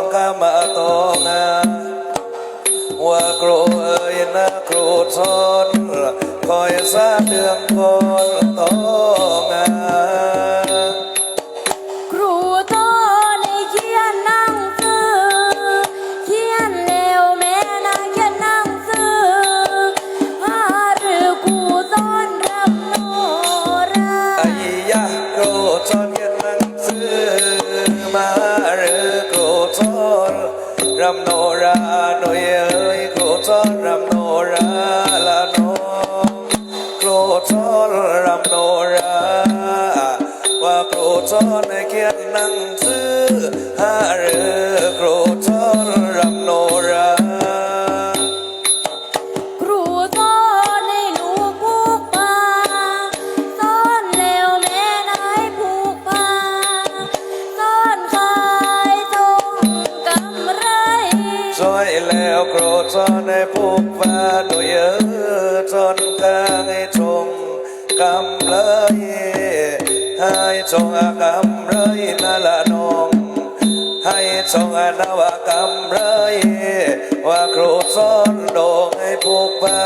ก่อนข้ามาตองาว่าโกรธเอ่ยนะโกรธซ้อนคอยซาเดืองก่อนตอง อนในเขียนหนังสือหาหรือโกรธซ้อนรำโนรา ครูสอนให้ลูกผูกผ้าสอนแล้วแม่นายผูกผ้าสอนขายทงกำไรซอยแล้วโกรธซ้อนในผูกฟ้าหน่วยเออซ้อนกลางให้ชงกำเลย ให้ทรงอากำเลยนั่นละนองให้ทรงอนาวากำเลยว่าครูสอนโดงให้ผูกฟ้า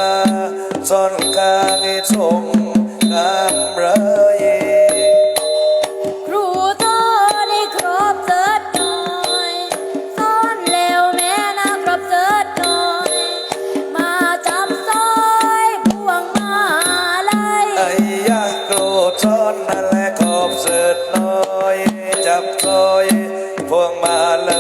สอนกางให้ทรง วงมาเล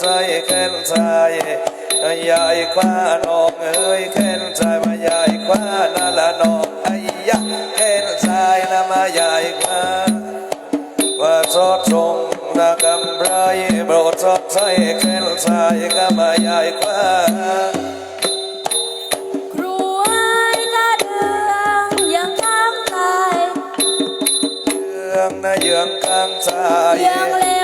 ใจแค้นใจยายคว้าน้องเอ้ยแค้นใจมายายคว้านาละน้องไอ้ยะแค้นใจนะมายายคว้าว่าทอดทรงนะคำไรโปรดทอดใจแค้นใจก็มายายคว้าเดืองยังข้างกายเรื่องนะเยืองกลางใจยังเร็ว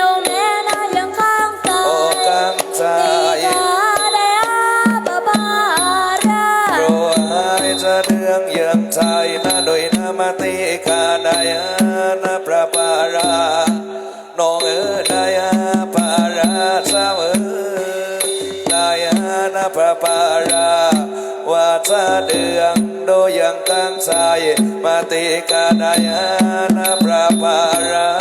มาติกาดานะประปาราน้องเอ๋ยไดาปาราสาวเอ๋ยไดานะประปาราวาสาเดืองโดยยังตั้งใจมาติกาดานะประปารา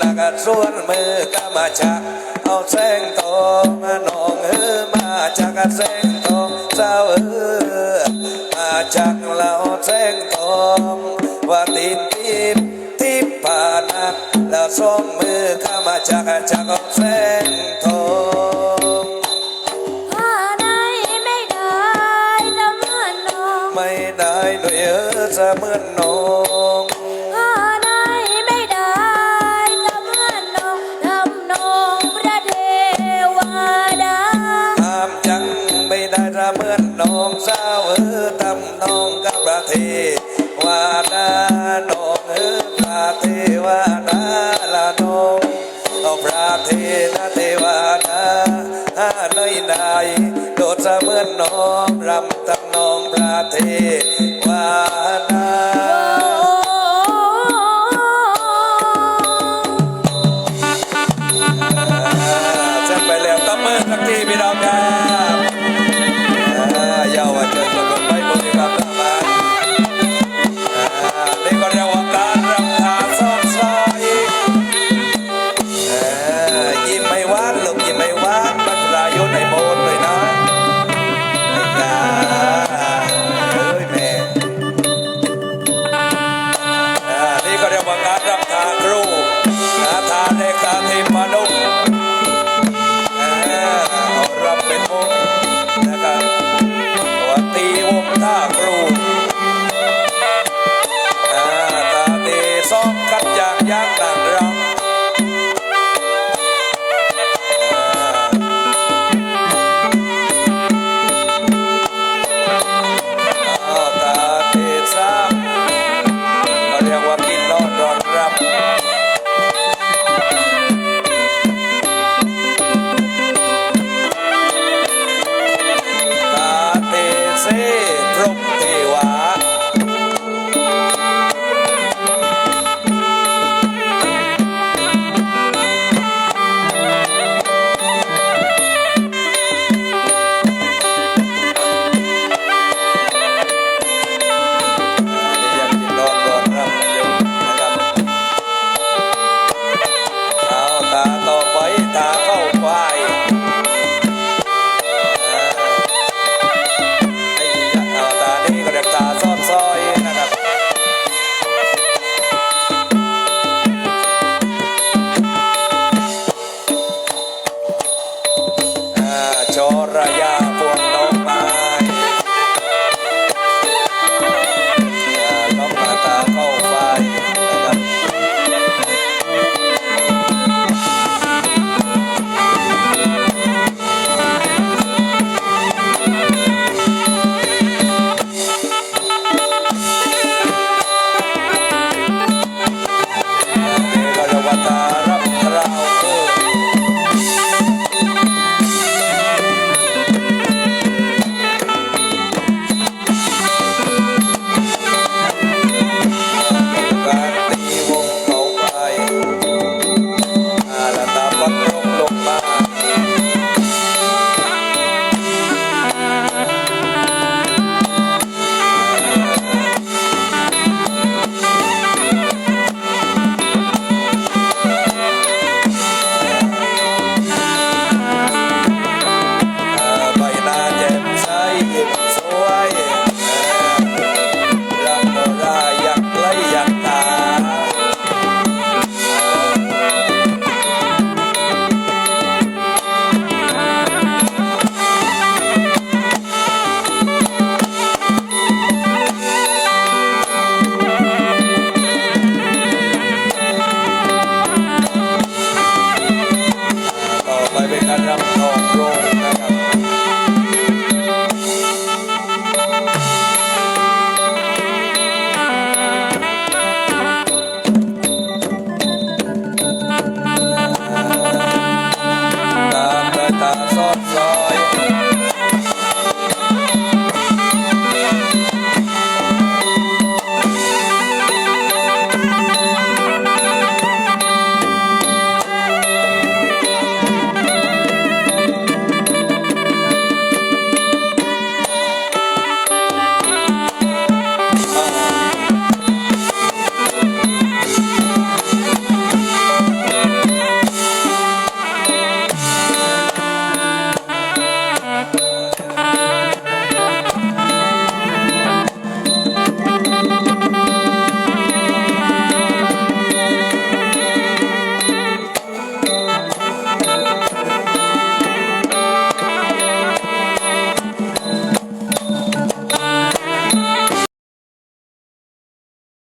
นักส่วนมือก็มาจากเอาแสงทองมาน้องเออมาจากแสงทองเจ้าเออมาจากเราแสงทองว่าตีนทีบทีบปานักแล้วสองมือก็มาจากจากเอาแสงทองผ้าไหนไม่ได้จะเหมือนน้องไม่ได้ด้วยเออจะเหมือนน้อ อนน้องสาวเออตำน้องกับประเทศวาดาน้องเออพระเทวาดาละน้องเอาพระเทนาเทวาดาหาเลยนายโดดเสมือนน้องรำตำน้องพระเทวา